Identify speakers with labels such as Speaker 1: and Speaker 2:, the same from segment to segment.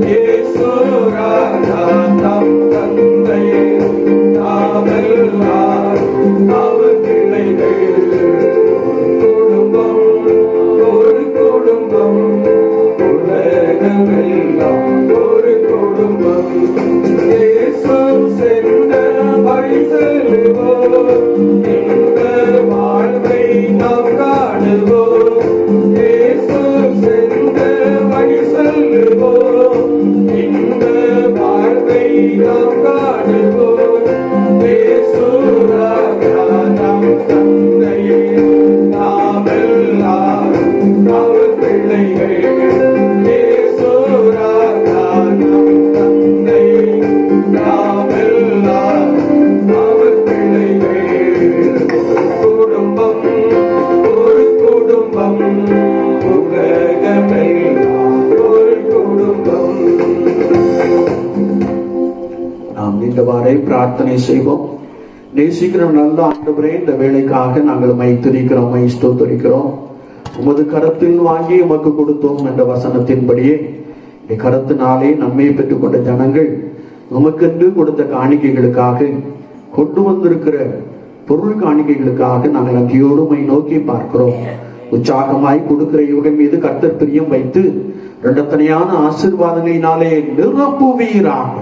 Speaker 1: Yeah. of
Speaker 2: garden. நீண்டவாறே பிரார்த்தனை செய்வோம். நேசிக்கிறோம் நல்ல ஆண்டவரே இந்த வேலைக்காக நாங்கள் மை துதிக்கிறோம் மை ஸ்தோத்தரிக்கிறோம். உமது கரத்தில் வாங்கி உமக்கு கொடுத்தோம் என்ற வசனத்தின்படியே இந்த கரத்தினாலே நம்மை பெற்றுக்கொண்ட ஜனங்கள் உமக்கென்று கொடுத்த காணிக்கைகளுக்காக கொண்டு வந்திருக்கிற பொருள் காணிக்கைகளுக்காக நாங்கள் நன்றியோடு மை நோக்கி பார்க்கிறோம். உற்சாகமாய் கொடுக்கிற யுகம் மீது கர்த்தர் பிரியம் வைத்து இரண்டத்தனையான ஆசிர்வாதங்களினாலே நிரப்புவீராக.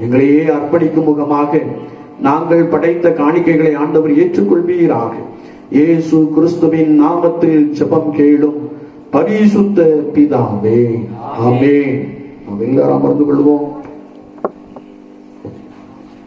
Speaker 2: எங்களையே அர்ப்பணிக்கும் முகமாக நாங்கள் படைத்த காணிக்கைகளை ஆண்டவர் ஏற்றுக்கொள்வீராக. இயேசு கிறிஸ்துவின் நாமத்தில் ஜெபம் கேளும் பரிசுத்த பிதாவே. அமே நாம் எல்லாரும் அமர்ந்து கொள்வோம்.